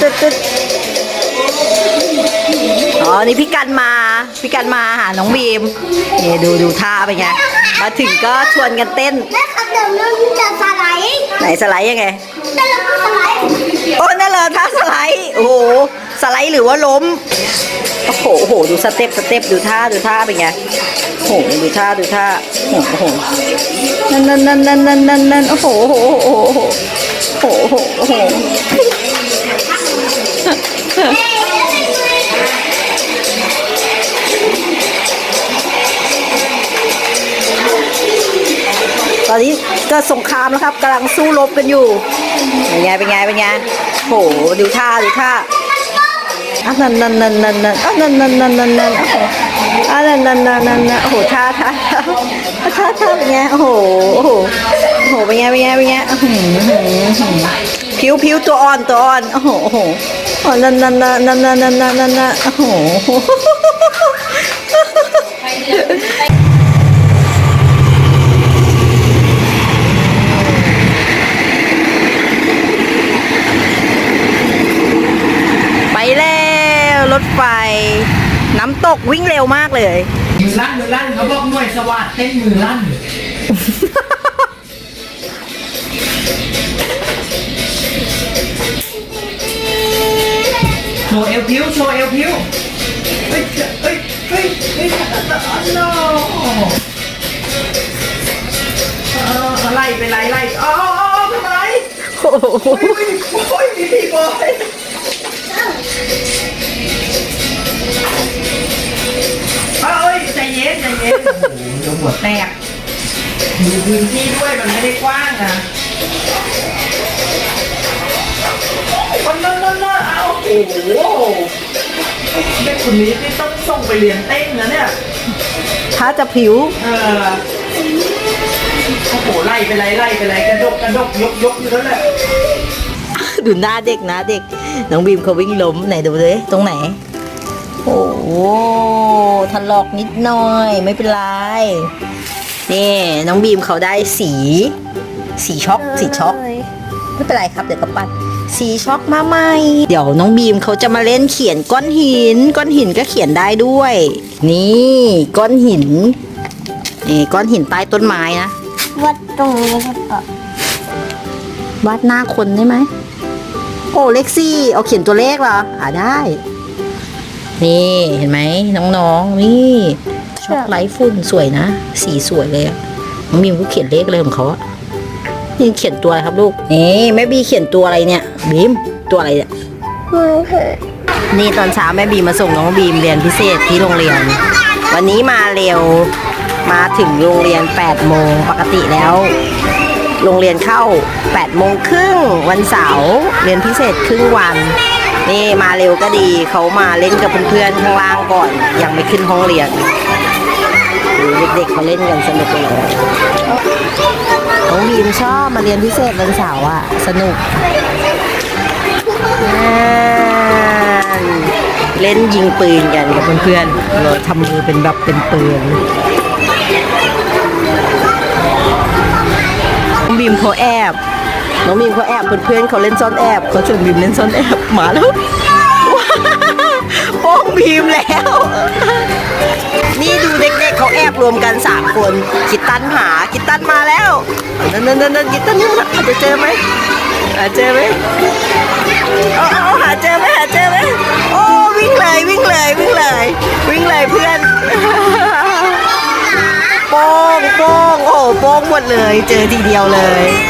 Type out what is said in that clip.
ตึ๊ดตึ๊ดอ๋อ นี่พี่กันมา พี่กันมาหาน้องบีมนี่ดูดูท่าไปไง มาถึงก็ชวนกันเต้น แม่ครับเดี๋ยวมันจะสไลด์ไหนสไลด์ยังไงแต่เราสไลด์โอ้นั่นเลยท่าสไลด์ โอ้โห สไลด์หรือว่าล้ม โอ้โหโอ้โห ดูสเต็ปสเต็ปดูท่าดูท่าเป็นไงโอ้โห ดูท่าดูท่า โอ้โห นั่นนั่นนั่นนั่นนั่นนั่นโอ้โห โอ้โห โอ้โห โอ้โห โอ้โห ตอนนี้เกิดสงครามแล้วครับกำลังสู้รบกันอยู่ เป็นไง เป็นไง เป็นไงโหดูท่าดูท่าอะนั่นนั่นนั่นนั่นนั่นอะนั่นนั่นนั่นนั่นนั่นโอ้โหนันนั่นนั่นนั่นนั่นโอ้โหท่าท่าท่าท่าท่าเป็นไงโอ้โหโอ้โหโอ้โหเป็นไงเป็นไงเป็นไงผิวผิวตัวอ่อนตัวอ่อนโอ้โห โอ้นั่นนั่นนั่นนั่นนั่นนั่นนั่นนั่นโอ้โหไปแล้วรถไฟ น้ำตกวิ่งเร็วมากเลย มือลั่นมือลั่นเขาบอกหน่วยสวัสดเต้นมือลั่น โชว์เอวพิ้วโชว์เอวพิ้วเฮ้ยเฮ้ยเฮ้ยเฮ้ยอ๋อ no เออไล่ไปไล่ไล่อ๋ออ๋อทำไมโอ้โหโอ้ยโอ้ยมีพี่บอยเอ้ยใจเย็นใจเย็นโอ้โหหัวแตกดูพื้นที่ด้วยมันไม่ได้กว้างนะคนนั่นนั่น โอ้โหเด็กคนนี้ที่ต้องส่งไปเรียนเต้นนะเนี่ย ถ้าจะผิว เออโอ้โหไล่ไปไล่ไล่ไปไล่กระดกกระดกยกยกอยู่นั่นแหละดูหน้าเด็กนะเด็ก น้องบีมเขาวิ่งล้มไหนดูเลยตรงไหน โอ้โหถลอกนิดหน่อย ไม่เป็นไรนี่น้องบีมเขาได้สี สีช็อกสีช็อก ไม่เป็นไรครับเดี๋ยวก็ปัดสีช็อกมาใหม่เดี๋ยวน้องบีมเขาจะมาเล่นเขียนก้อนหิน ก้อนหินก็เขียนได้ด้วย นี่ก้อนหินนี่ก้อนหินใต้ต้นไม้นะวัดตรงนี้ครับพ่อวาดหน้าคนได้ไหมโอ้เล็กซี่เอาเขียนตัวเลขเหรออ่าได้ นี่เห็นไหมน้องๆนี่ช็อกไลท์ฝุ่นสวยนะ สีสวยเลยอะน้องบีมก็เขียนเลขอะไรของเขาอะ นี่เขียนตัวอะไรครับลูก นี่แม่บีเขียนตัวอะไรเนี่ย บีม ตัวอะไรเนี่ยไม่เคยนี่ตอนเช้าแม่บีมาส่งน้องบีมเรียนพิเศษที่โรงเรียน วันนี้มาเร็ว มาถึงโรงเรียน8โมงปกติแล้ว โรงเรียนเข้า8โมงครึ่งวันเสาร์เรียนพิเศษครึ่งวัน นี่มาเร็วก็ดีเขามาเล่นกับเพื่อนๆข้างล่างก่อน ยังไม่ขึ้นห้องเรียนดูเด็กๆเขาเล่นกันสนุกเลยน้องบี มชอบมาเรียนพิเศษวันเสาร์อะ สนุก เล่นยิงปืนกันกับเพื่อนๆเราทำมือเป็นแบบเป็นปืนน้องบีมเขาแอบ น้องบีมเขาแอบเพื่อนๆเขาเล่นซ่อนแอบเขาชวนบีมเล่นซ่อนแอบมาแล้วว้าวโป้องบีมแล้ว วมกันสามคนกิตตันหากิตตันมาแล้วนั่นนั่นนั่นกิตตันนี่นะอาจจะเจอไหมอาจจะเจอไหมเอาเอาหาเจอไหมหาเจอไหมโอ้วิ่งเลยวิ่งเลยวิ่งเลยวิ่งเลยเพื่อนโป้งโป้งโอ้โป้งหมดเลย เจอทีเดียวเลย